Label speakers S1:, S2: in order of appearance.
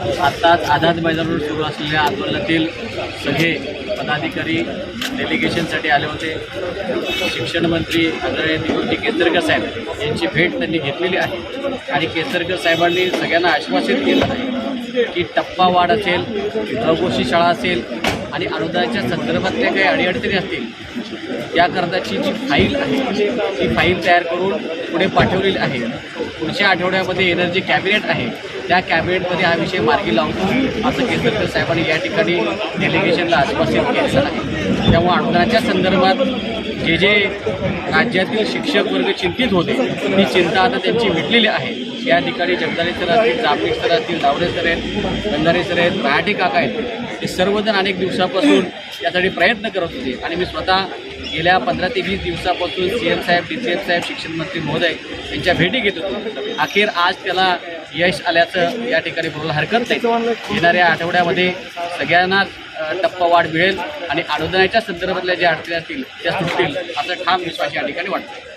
S1: आत्ताच आझाद मैदानावर सुरू असलेल्या आंदोलनातील सगळे पदाधिकारी डेलिगेशनसाठी आले होते. शिक्षण मंत्री आदरणीय निवृत्ती केसरकर साहेब यांची भेट त्यांनी घेतलेली आहे. आणि केसरकर साहेबांनी सगळ्यांना आश्वासित केलं आहे की टप्पा वाढ असेल प्रभोशी शाळा असेल आणि अनुदानाच्या संदर्भातल्या काही अडीअडचणी असतील याकरताची जी फाईल आहे ती फाईल तयार करून पुढे पाठवलेली आहे. पुढच्या आठवड्यामध्ये येणारं जे कॅबिनेट आहे त्या कॅबिनेटमध्ये हा विषय मार्गी लावतो. असं केसरकर साहेबांनी या ठिकाणी डेलिगेशनला आश्वासित केलेलं आहे. त्यामुळे अनुदानाच्या संदर्भात जे जे राज्यातील शिक्षक वर्ग चिंतित होते ती चिंता आता त्यांची मिटलेली आहे. या ठिकाणी जगदारे सर असतील जांभीर सर असतील जावरे सर आहेत गंधारे सर आहेत मराठी काका आहेत हे सर्वजण अनेक दिवसापासून यासाठी प्रयत्न करत होते. आणि मी स्वतः गेल्या पंधरा ते वीस दिवसापासून सी एम साहेब डी सी एम साहेब शिक्षण मंत्री महोदय यांच्या भेटी घेत होतो. अखेर आज त्याला यश आल्याचं या ठिकाणी बोलायला हरकत नाही. येणाऱ्या आठवड्यामध्ये सगळ्यांना टप्पा टप्पावाढ मिळेल आणि अनुदानाच्या संदर्भातल्या ज्या अडचणी असतील त्या सुटतील असा ठाम विश्वास या ठिकाणी वाटतो.